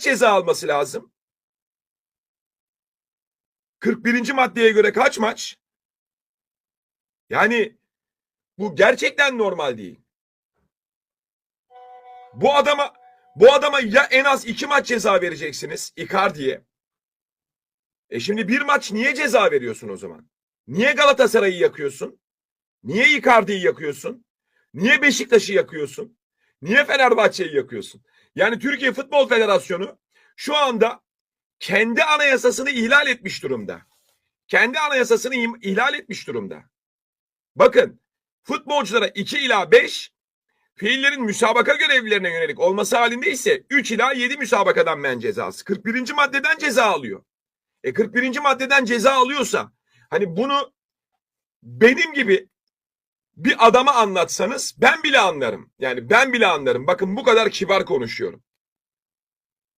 kaç ceza alması lazım? 41. maddeye göre kaç maç? Yani bu gerçekten normal değil. Bu adama bu adama ya en az iki maç ceza vereceksiniz Icardi'ye. E şimdi bir maç niye ceza veriyorsun o zaman? Niye Galatasaray'ı yakıyorsun? Niye Icardi'yi yakıyorsun? Niye Beşiktaş'ı yakıyorsun? Niye Fenerbahçe'yi yakıyorsun? Yani Türkiye Futbol Federasyonu şu anda kendi anayasasını ihlal etmiş durumda. Kendi anayasasını ihlal etmiş durumda. Bakın futbolculara 2 ila 5 fiillerin müsabaka görevlilerine yönelik olması halinde ise 3 ila 7 müsabakadan men cezası. 41. maddeden ceza alıyor. E 41. maddeden ceza alıyorsa hani bunu benim gibi bir adama anlatsanız ben bile anlarım. Yani ben bile anlarım. Bakın bu kadar kibar konuşuyorum.